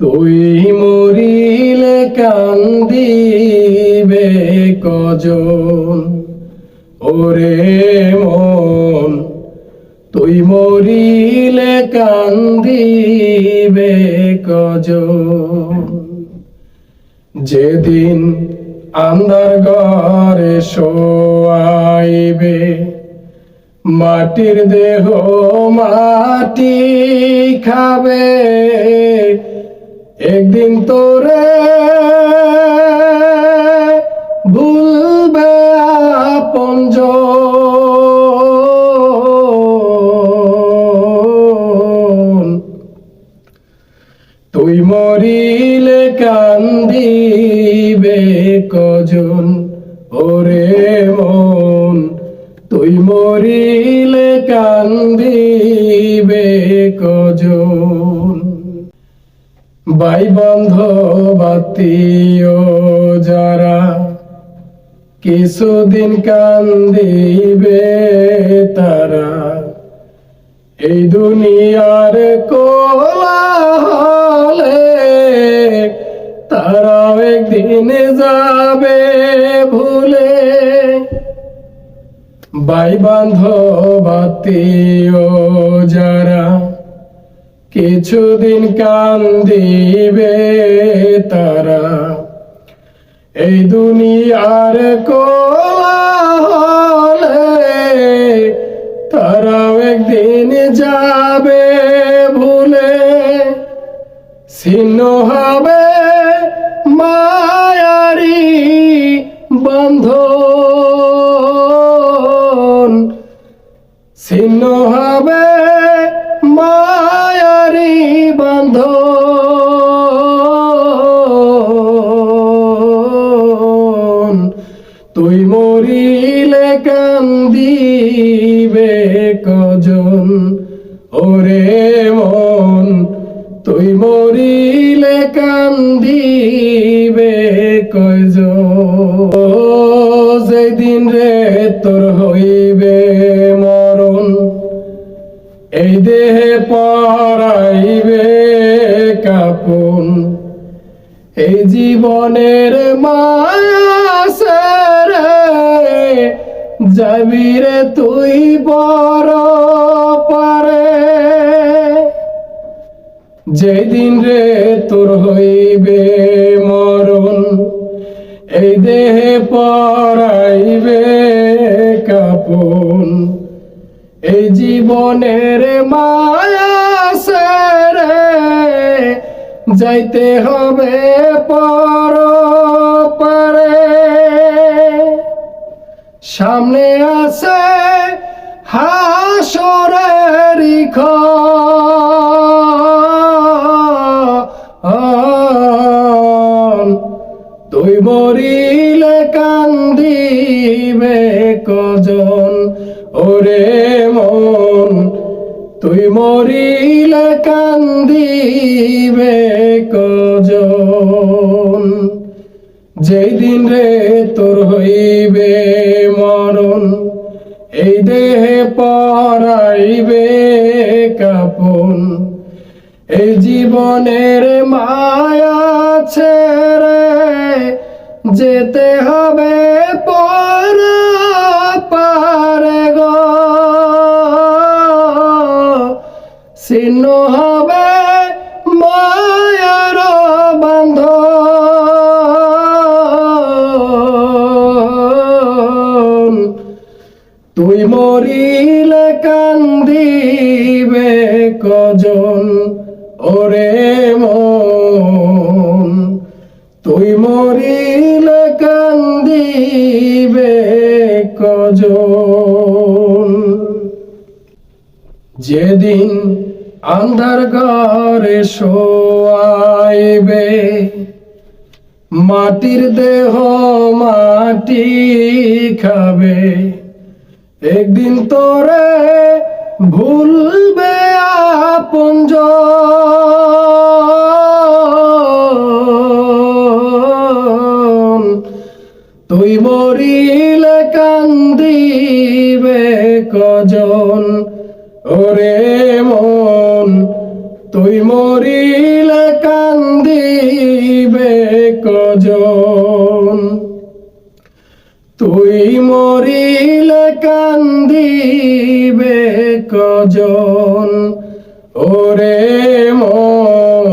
তুই মরিলে কান্দিবে কজন? ওরে মন, তুই মরিলে কান্দিবে কজন? যেদিন আন্ধার ঘরে শোয়াইবে, মাটির দেহ মাটি খাবে একদিন তোরে ভুলবে আপনজন তুই মরিলে কান্দিবে কজন? ওরে মন তুই মরিলে বাই বন্ধ বাতিও যারা কিছুদিন কান্দিবে তারা। এই দুনিয়ার কোলাহলে তারা একদিন যাবে ভুলে। বাই বান্ধব আত্মীয় যারা কিছুদিন কান্দিবে তারা। এই দুনিয়ার কোলাহলে তারাও একদিন যাবে ভুলে। ছিন্ন হবে মায়ারি বন্ধন। ছিন্ন হবে তুই মরিলে কান্দিবে কজন? ওরে মন, তুই মরিলে কান্দিবে কজন? যেদিন রে তোর হইবে মরণ, এই দেহে পরাইবে কাপুন। এই জীবনের মায়া যাবি রে তুই বড় পারে। যেদিন রে তোর হইবে মরণ, এই দেহে পরাইবে কাপুন। এই জীবনের মায়া সেরে যাইতে হবে পর পারে। সামনে আছে হাসরের তুই মরিলে কান্দিবে কজন? ওরে মন তুই মরিলে কান্দিবে কজন? যেই দিন রে তোর হইবে মরণ, এই দেহে পরাইবে কাপন। এই জীবনের মায়া ছেড়ে যেতে হবে পর পারে গো। ছিন্ন হবে তুই মরিলে কান্দিবে কজন? ওরে মন, তুই মরিলে কান্দিবে কজন? যেদিন আন্ধার ঘরে শোয়াইবে, মাটির দেহ মাটি খাবে। একদিন তোরে ভুলবে আপঞ্জ তুই মরিলে কান্দিবে কজন? ওরে মন তুই মরিলে কান্দিবে কজন? তুই মরিলে কান্দিবে কজন? ওরে মন,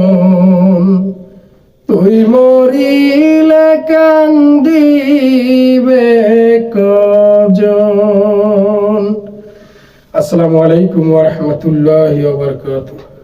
তুই মরিলে কান্দিবে কজন? আসসালামু আলাইকুম ওয়া রাহমাতুল্লাহি ওয়া বারাকাতুহু।